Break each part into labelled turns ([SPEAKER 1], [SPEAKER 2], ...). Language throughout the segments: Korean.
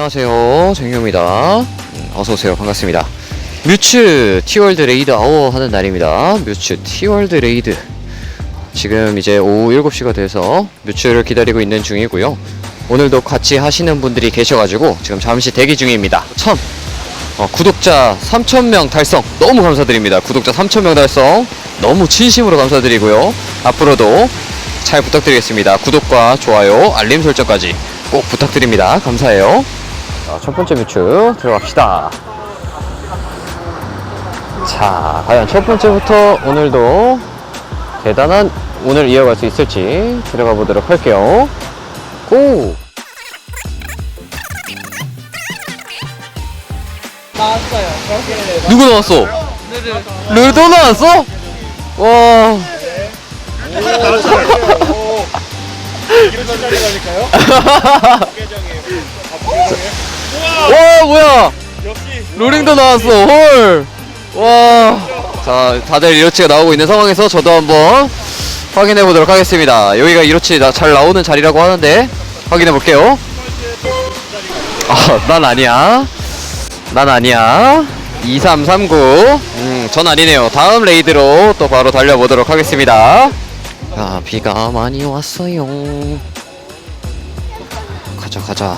[SPEAKER 1] 안녕하세요. 정유입니다. 음, 어서오세요. 반갑습니다. 뮤츠 티월드 레이드 아워 하는 날입니다. 뮤츠 티월드 레이드. 지금 이제 오후 7시가 돼서 뮤츠를 기다리고 있는 중이고요. 오늘도 같이 하시는 분들이 계셔가지고 지금 잠시 대기 중입니다. 참! 어, 구독자 3,000명 달성 너무 감사드립니다. 구독자 3,000명 달성 너무 진심으로 감사드리고요. 앞으로도 잘 부탁드리겠습니다. 구독과 좋아요, 알림 설정까지 꼭 부탁드립니다. 감사해요. 자, 첫 번째 뮤츠 들어갑시다. 자, 과연 첫 번째부터 오늘도 대단한 운을 이어갈 수 있을지 들어가 보도록 할게요. 고!
[SPEAKER 2] 나왔어요.
[SPEAKER 1] 누구 나왔어? 르도 나왔어? 와. 와 뭐야? 로링도 나왔어. 헐. 와. 자 다들 이로치가 나오고 있는 상황에서 저도 한번 확인해 보도록 하겠습니다. 여기가 이로치 나- 잘 나오는 자리라고 하는데 확인해 볼게요. 아, 난 아니야. 난 아니야. 2339. 음, 전 아니네요. 다음 레이드로 또 바로 달려보도록 하겠습니다. 야, 비가 많이 왔어요. 가자, 가자.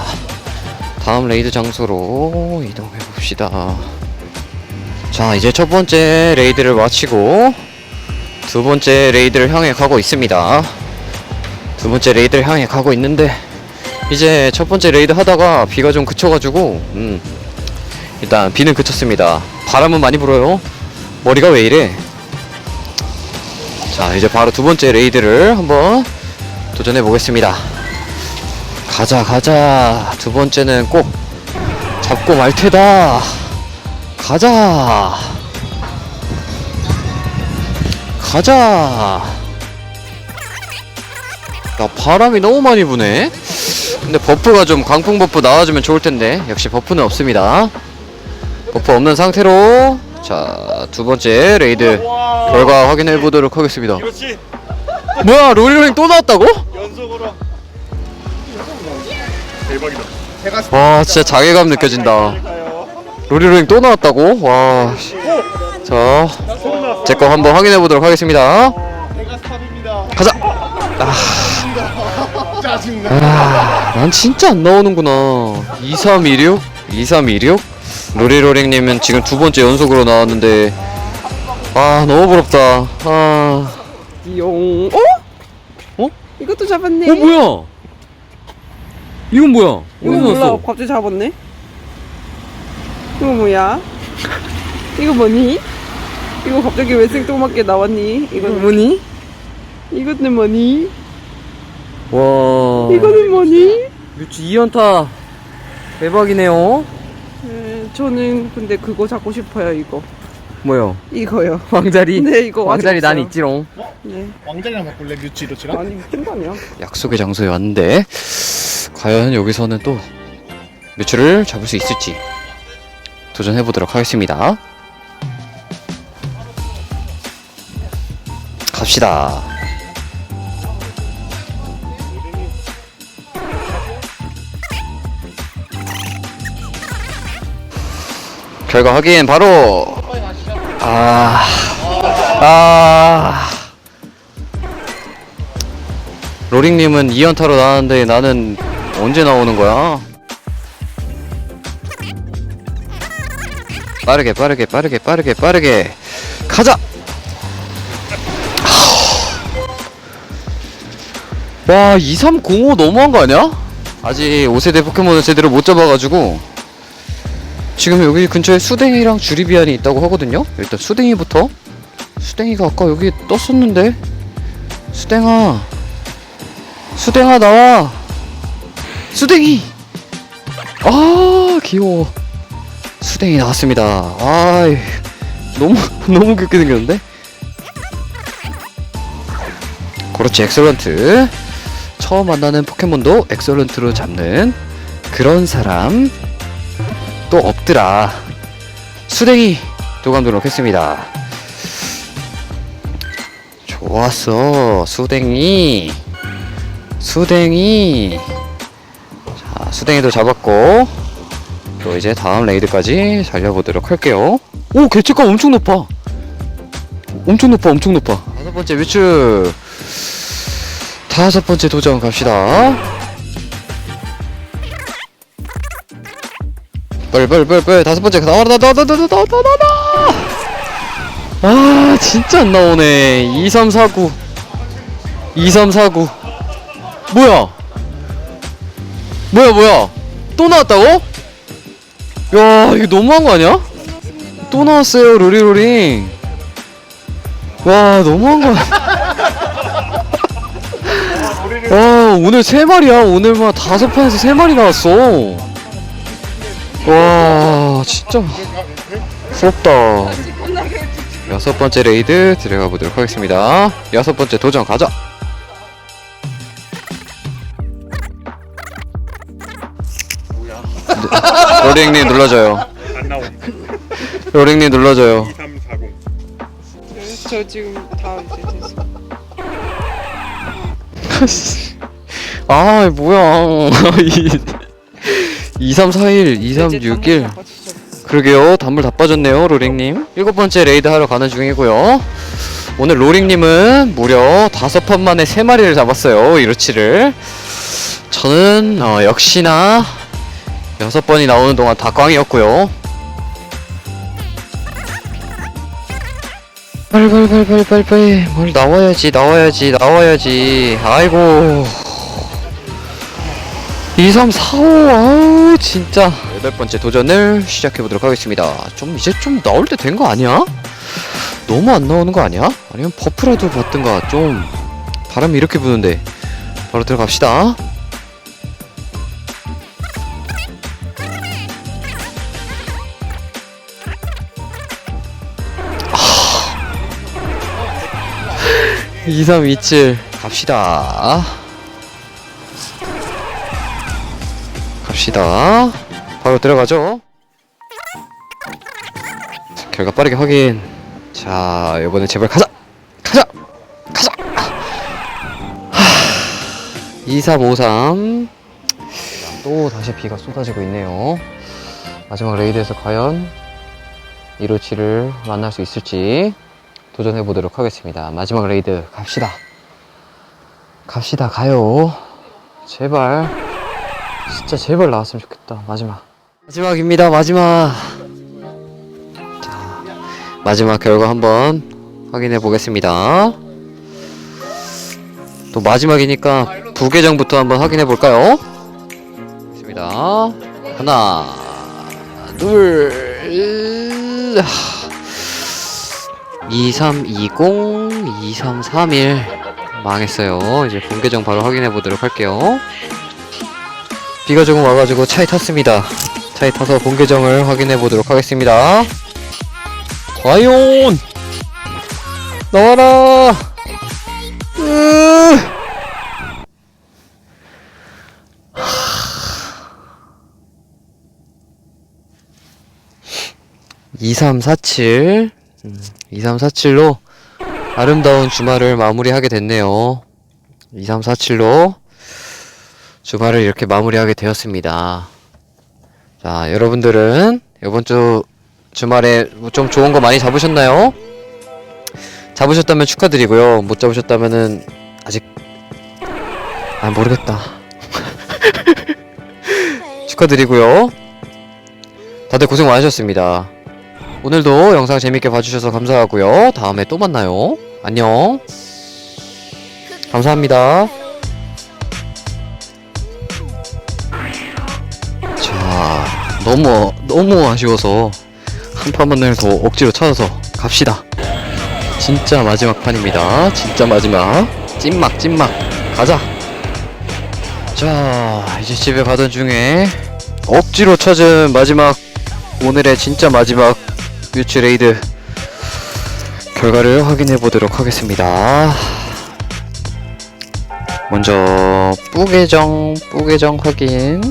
[SPEAKER 1] 다음 레이드 장소로 이동해 봅시다. 자, 이제 첫 번째 레이드를 마치고 두 번째 레이드를 향해 가고 있습니다. 두 번째 레이드를 향해 가고 있는데 이제 첫 번째 레이드 하다가 비가 좀 그쳐가지고 음, 일단 비는 그쳤습니다. 바람은 많이 불어요. 머리가 왜 이래? 자, 이제 바로 두 번째 레이드를 한번 도전해 보겠습니다. 가자, 가자. 두 번째는 꼭 잡고 말 테다. 가자. 가자. 야, 바람이 너무 많이 부네. 근데 버프가 좀 강풍 버프 나와주면 좋을 텐데 역시 버프는 없습니다. 버프 없는 상태로 자 두 번째 레이드 결과 확인해 보도록 하겠습니다. 뭐야 롤링 또 나왔다고?
[SPEAKER 3] 연속으로 대박이다
[SPEAKER 1] 와 진짜 자괴감 느껴진다. 롤링 또 나왔다고? 와. 자, 제거 한번 확인해 보도록 하겠습니다.
[SPEAKER 3] 스탑입니다
[SPEAKER 1] 가자.
[SPEAKER 3] 짜증나
[SPEAKER 1] 아, 난 진짜 안 나오는구나. 2316? 2316? 로리로링님은 지금 두 번째 연속으로 나왔는데, 아, 너무 부럽다. 아,
[SPEAKER 2] 용. 어?
[SPEAKER 1] 어?
[SPEAKER 2] 이것도 잡았네.
[SPEAKER 1] 어, 뭐야? 이건 뭐야?
[SPEAKER 2] 이거 몰라. 갑자기 잡았네. 이거 뭐야? 이거 뭐니? 이거 갑자기 왜 생뚱맞게 나왔니? 이건 뭐니? 이것은 뭐니?
[SPEAKER 1] 와.
[SPEAKER 2] 이거는 뭐니?
[SPEAKER 1] 뮤츠 2연타. 대박이네요.
[SPEAKER 2] 에, 저는 근데 그거 잡고 싶어요. 이거.
[SPEAKER 1] 뭐요?
[SPEAKER 2] 이거요.
[SPEAKER 1] 왕자리?
[SPEAKER 2] 네, 이거
[SPEAKER 1] 왕자리 난
[SPEAKER 2] 없어요.
[SPEAKER 1] 있지롱.
[SPEAKER 2] 네.
[SPEAKER 3] 왕자리랑 바꿀래 뮤치 이로치랑
[SPEAKER 2] 아니 무슨 말이야?
[SPEAKER 1] 약속의 장소에 왔는데, 과연 여기서는 또 뮤츠를 잡을 수 있을지 도전해보도록 하겠습니다. 갑시다. 결과 확인 바로 아, 아, 로링님은 2연타로 나왔는데 나는 언제 나오는 거야? 빠르게 빠르게 빠르게 빠르게 빠르게 가자! 와, 2305 너무한 거 아니야? 아직 5세대 포켓몬을 제대로 못 잡아가지고 지금 여기 근처에 수댕이랑 주리비안이 있다고 하거든요? 일단 수댕이부터 수댕이가 아까 여기 떴었는데 수댕아 수댕아 나와 수댕이. 아 귀여워. 수댕이 나왔습니다. 아 너무 너무 귀엽게 생겼는데? 그렇지 엑설런트. 처음 만나는 포켓몬도 엑설런트로 잡는 그런 사람 또 없더라. 수댕이 도감도록 했습니다. 좋았어. 수댕이. 수댕이. 자 수댕이도 잡았고 또 이제 다음 레이드까지 달려보도록 할게요. 오, 개체감 엄청 높아. 엄청 높아, 엄청 높아. 다섯 번째 뮤츠. 다섯 번째 도전 갑시다. 빨리 다섯 번째 나와 나와 나와 나와 나와 나와 나와 아 진짜 안 나오네 2349 2349 뭐야 뭐야 뭐야? 또 나왔다고? 야 이거 너무한 거 아니야? 또 나왔어요 로리로링 와 너무한 거 아니야? 와 오늘 세 마리야? 오늘만 다섯 판에서 세 마리 나왔어. 와 진짜. 부럽다. 여섯 번째 레이드 들어가 보도록 하겠습니다. 여섯 번째 도전 가자 로링님 눌러줘요.
[SPEAKER 3] 안 나오.
[SPEAKER 1] 로링님 눌러줘요.
[SPEAKER 3] 2340.
[SPEAKER 2] 저 지금 다 이제 됐어.
[SPEAKER 1] 아 뭐야. 2 3 4 1 2 3 6 1 그러게요. 단물 다 빠졌네요 로링님. 일곱 번째 레이드 하러 가는 중이고요. 오늘 로링님은 무려 다섯 판 만에 세 마리를 잡았어요 이루치를. 저는 어, 역시나 여섯 번이 나오는 동안 다 꽝이었고요. 빨리빨리빨리빨리빨리 뭘 나와야지 나와야지 나와야지. 아이고. 2, 3, 4, 5 아우 진짜. 여덟 번째 도전을 시작해 보도록 하겠습니다. 좀 이제 좀 나올 때 된 거 아니야? 너무 안 나오는 거 아니야? 아니면 버프라도 받든가 좀 바람이 이렇게 부는데 바로 들어갑시다 2, 3, 2, 7 갑시다 갑시다. 바로 들어가죠. 자, 결과 빠르게 확인. 자, 이번에 제발 가자. 가자. 가자. 하... 2353. 또 다시 비가 쏟아지고 있네요. 마지막 레이드에서 과연 이로치를 만날 수 있을지 도전해 보도록 하겠습니다. 마지막 레이드 갑시다. 갑시다. 가요. 제발. 진짜 제발 나왔으면 좋겠다 마지막 마지막입니다 마지막 자 마지막 결과 한번 확인해 보겠습니다 또 마지막이니까 부계정부터 한번 확인해 볼까요 있습니다 하나 둘 2320 2331 망했어요. 이제 본 계정 바로 확인해 보도록 할게요. 비가 조금 와가지고 차에 탔습니다. 차에 타서 본 계정을 확인해 보도록 하겠습니다. 과연! 나와라. 으! 2347 음, 2347로 아름다운 주말을 마무리하게 됐네요. 2347로 주말을 이렇게 마무리하게 되었습니다. 자, 여러분들은 이번 주 주말에 뭐좀 좋은 거 많이 잡으셨나요? 잡으셨다면 축하드리고요. 못 잡으셨다면은 아직 아 모르겠다. 축하드리고요. 다들 고생 많으셨습니다. 오늘도 영상 재밌게 봐주셔서 감사하고요. 다음에 또 만나요. 안녕. 감사합니다. 자, 너무 너무 아쉬워서 한 판만을 더 억지로 찾아서 갑시다. 진짜 마지막 판입니다. 진짜 마지막. 찐막 찐막 가자. 자, 이제 집에 가던 중에 억지로 찾은 마지막 오늘의 진짜 마지막 뮤츠 레이드 결과를 확인해 보도록 하겠습니다. 먼저 뿌 계정 뿌 계정 확인.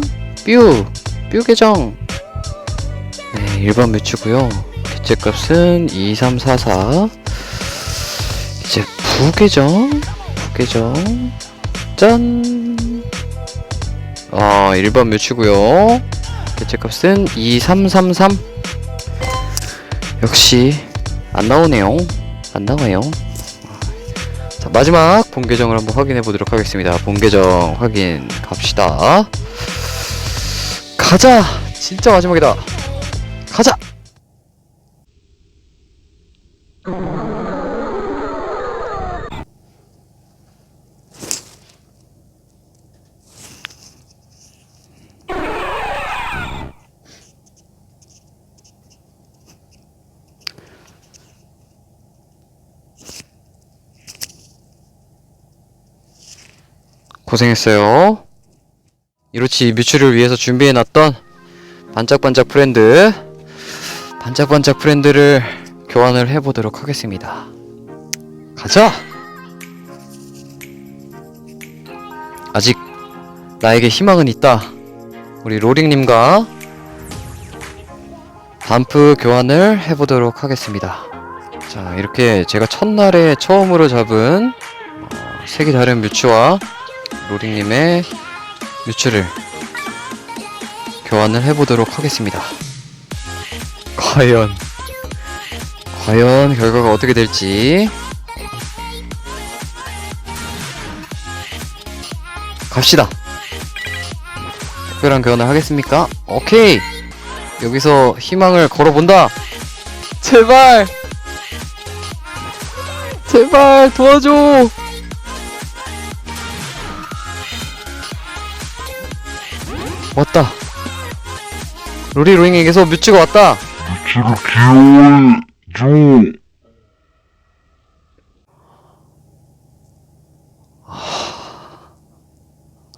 [SPEAKER 1] 뾰 뾰계정. 네 1번 뮤츠고요. 개체값은 2344 이제 부 계정 부 계정. 짠. 아, 1번 뮤츠고요. 대체값은 2333 역시 안 나오네요. 안 나와요. 자 마지막 본 계정을 한번 확인해 보도록 하겠습니다. 본 계정 확인 갑시다. 가자! 진짜 마지막이다! 가자 고생했어요. 이로치 뮤츠를 위해서 준비해놨던 반짝반짝 프렌드 반짝반짝 프렌드를 교환을 해보도록 하겠습니다. 가자! 아직 나에게 희망은 있다. 우리 로링님과 반프 교환을 해보도록 하겠습니다. 자, 이렇게 제가 첫날에 처음으로 잡은 어, 색이 다른 뮤츠와 로링님의 뮤츠를 교환을 해보도록 하겠습니다. 과연 과연 결과가 어떻게 될지 갑시다. 특별한 교환을 하겠습니까? 오케이. 여기서 희망을 걸어본다. 제발. 제발 도와줘. 왔다. 로리 로잉에게서 뮤츠가 왔다.
[SPEAKER 4] 지금 귀여운 중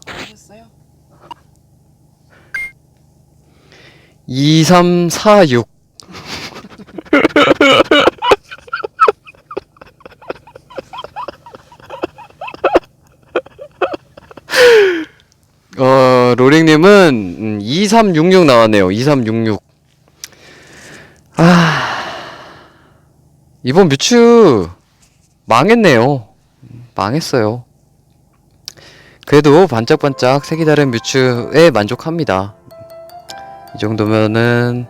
[SPEAKER 2] 하셨어요?
[SPEAKER 1] 2346. 어, 로링님은 음, 2366 나왔네요. 2366. 아, 이번 뮤츠 망했네요. 망했어요. 그래도 반짝반짝 색이 다른 뮤츠에 만족합니다. 이 정도면은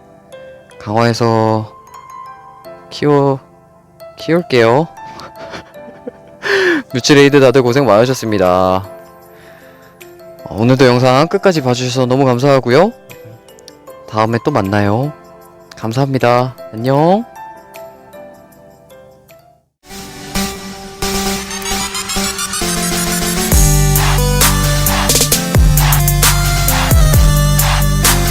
[SPEAKER 1] 강화해서 키워 키울게요. 뮤츠 레이드 다들 고생 많으셨습니다. 어, 오늘도 영상 끝까지 봐주셔서 너무 감사하고요. 다음에 또 만나요. 감사합니다. 안녕.